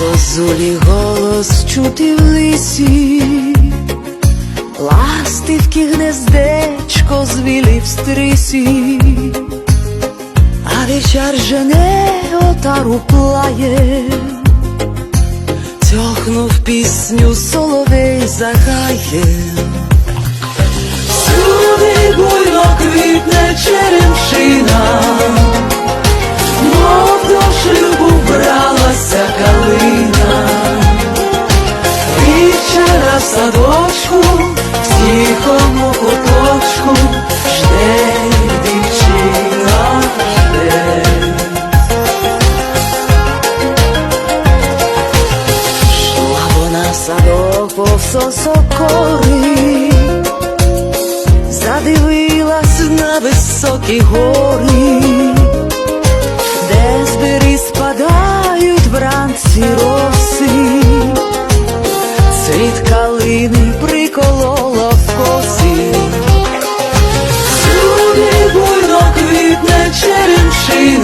Зозулі голос чути в лисі, ластивки гнездечко звілі в стрисі, а вечір жене отару плає, тьохнув пісню соловей загає. Всюди буйно квітне черемшина, садочку, в тихому куточку, жде дівчина, жде. Шла вона в садок повз сокори, задивилась на високі гори, де збери спадають вранці рої від калини приколола в коси, Сюди буйно квітне черемшина